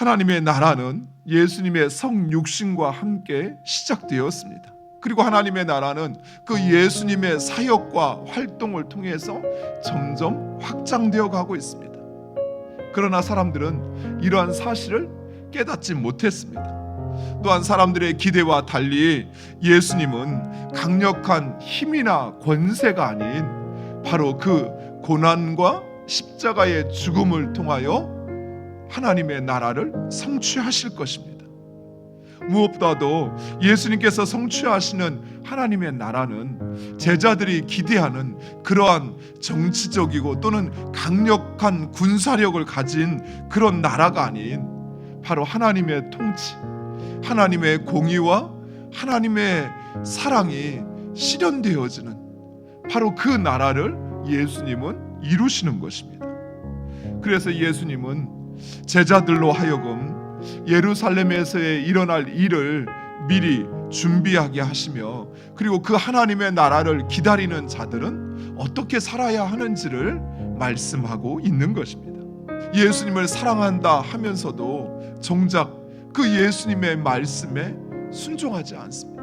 하나님의 나라는 예수님의 성육신과 함께 시작되었습니다. 그리고 하나님의 나라는 그 예수님의 사역과 활동을 통해서 점점 확장되어 가고 있습니다. 그러나 사람들은 이러한 사실을 깨닫지 못했습니다. 또한 사람들의 기대와 달리 예수님은 강력한 힘이나 권세가 아닌 바로 그 고난과 십자가의 죽음을 통하여 하나님의 나라를 성취하실 것입니다. 무엇보다도 예수님께서 성취하시는 하나님의 나라는 제자들이 기대하는 그러한 정치적이고 또는 강력한 군사력을 가진 그런 나라가 아닌 바로 하나님의 통치, 하나님의 공의와 하나님의 사랑이 실현되어지는 바로 그 나라를 예수님은 이루시는 것입니다. 그래서 예수님은 제자들로 하여금 예루살렘에서의 일어날 일을 미리 준비하게 하시며 그리고 그 하나님의 나라를 기다리는 자들은 어떻게 살아야 하는지를 말씀하고 있는 것입니다. 예수님을 사랑한다 하면서도 정작 그 예수님의 말씀에 순종하지 않습니다.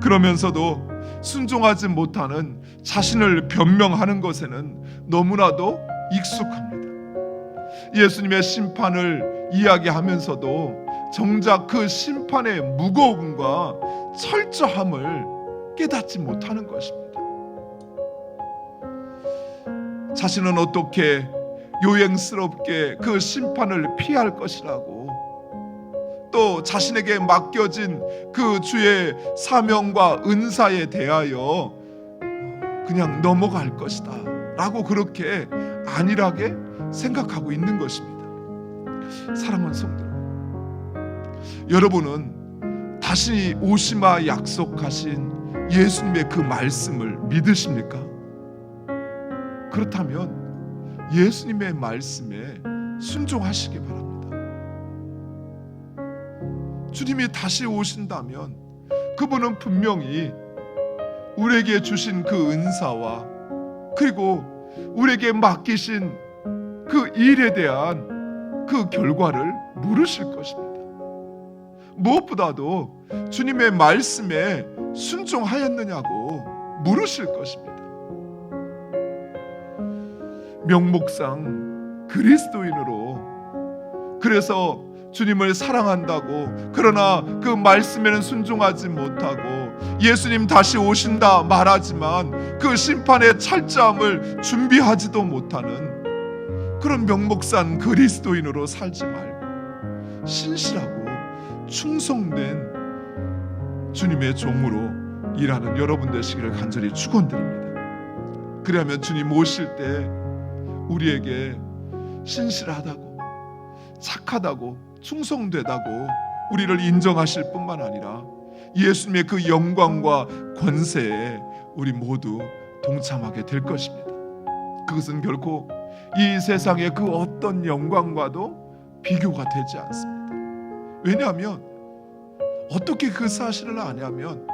그러면서도 순종하지 못하는 자신을 변명하는 것에는 너무나도 익숙합니다. 예수님의 심판을 이야기하면서도 정작 그 심판의 무거움과 철저함을 깨닫지 못하는 것입니다. 자신은 어떻게 요행스럽게 그 심판을 피할 것이라고 또 자신에게 맡겨진 그 주의 사명과 은사에 대하여 그냥 넘어갈 것이다 라고 그렇게 안일하게 생각하고 있는 것입니다. 사랑하는 성도 여러분은 다시 오시마 약속하신 예수님의 그 말씀을 믿으십니까? 그렇다면 예수님의 말씀에 순종하시기 바랍니다. 주님이 다시 오신다면 그분은 분명히 우리에게 주신 그 은사와 그리고 우리에게 맡기신 그 일에 대한 그 결과를 물으실 것입니다. 무엇보다도 주님의 말씀에 순종하였느냐고 물으실 것입니다. 명목상 그리스도인으로 그래서 주님을 사랑한다고 그러나 그 말씀에는 순종하지 못하고 예수님 다시 오신다 말하지만 그 심판의 찰자함을 준비하지도 못하는 그런 명목산 그리스도인으로 살지 말고 신실하고 충성된 주님의 종으로 일하는 여러분 되시기를 간절히 축원드립니다. 그리하면 주님 오실 때 우리에게 신실하다고 착하다고 충성되다고 우리를 인정하실 뿐만 아니라 예수님의 그 영광과 권세에 우리 모두 동참하게 될 것입니다. 그것은 결코 이 세상의 그 어떤 영광과도 비교가 되지 않습니다. 왜냐하면 어떻게 그 사실을 아냐면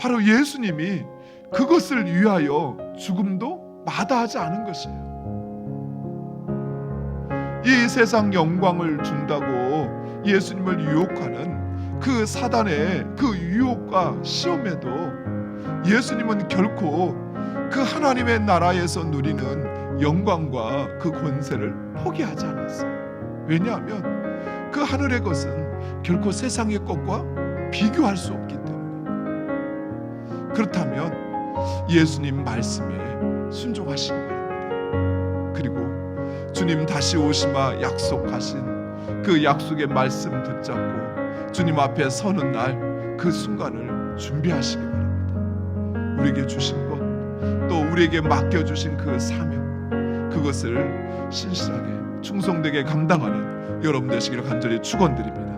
바로 예수님이 그것을 위하여 죽음도 마다하지 않은 것이에요. 이 세상 영광을 준다고 예수님을 유혹하는 그 사단의 그 유혹과 시험에도 예수님은 결코 그 하나님의 나라에서 누리는 영광과 그 권세를 포기하지 않았어요. 왜냐하면 그 하늘의 것은 결코 세상의 것과 비교할 수 없기 때문에. 그렇다면 예수님 말씀에 바랍니다. 그리고 주님 다시 오시마 약속하신 그 약속의 말씀 붙잡고 주님 앞에 서는 날 그 순간을 준비하시기 바랍니다. 우리에게 주신 것, 또 우리에게 맡겨 주신 그 사명, 그것을 신실하게 충성되게 감당하는 여러분 되시기를 간절히 축원드립니다.